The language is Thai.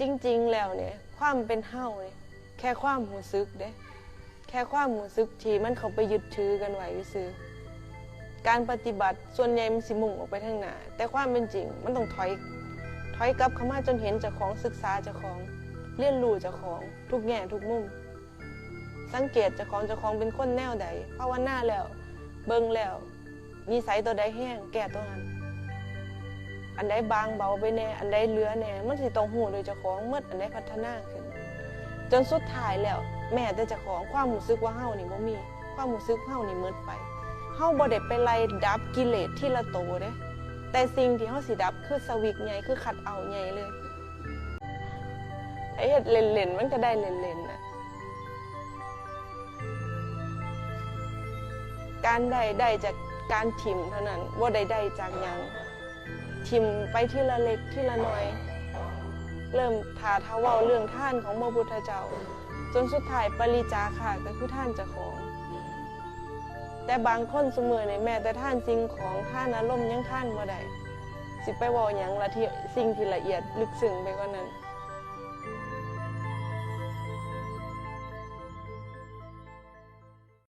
จริง ๆ แล้วเนี่ยความเป็นเฮาเนี่ยแค่ความหูซึกเด้แค่ความหูซึกที่มันเขาไปยึดถือกันไว้ซื่อการปฏิบัติส่วนใหญ่มันสิมุ่งออกไปทางหน้าแต่ความเป็นจริงมันต้องถอยถอยกลับเข้ามาจนเห็นเจ้าของศึกษาเจ้าของเรียนรู้เจ้าของทุกแง่ทุกมุม สังเกตเจ้าของเจ้าของเป็นคนแนวใดภาวนาแล้ว เบิ่งแล้วนิสัยตัวใดแห้งแก้ตัวนั้น อันใดบางเบาไปแน่อันใดเหลือแน่มันสิต้องหูโดยเจ้าของเมื่ออันใดพัฒนาขึ้น จนสุดท้ายแล้ว แม่แต่เจ้าของความรู้สึกว่าเฮานี่บ่มี ความรู้สึกเฮานี่หมดไปเฮาบ่ได้ไปไล่ดับกิเลสที่ละโตเด้แต่สิ่งที่เฮาสิดับคือสวิกใหญ่คือขัดเอาใหญ่เลยไอ้เฮ็ดเล่นๆมันก็ได้เล่นๆน่ะการได้ได้จากการทิมเท่านั้นว่าได้ได้จากหยัง ทิมไปที่ละเล็กที่ละน้อย เริ่มถาทาเวาเรื่องท่านของพระพุทธเจ้า จนสุดท้ายปริจาค่ะก็คือท่านเจ้าของ แต่บางคนเสมอในแม่แต่ท่านสิ่งของท่านอารมณ์ยังท่านบ่ได้สิไปเว่าหยังละที่สิ่งที่ละเอียดลึกซึ้งไปกว่านั้น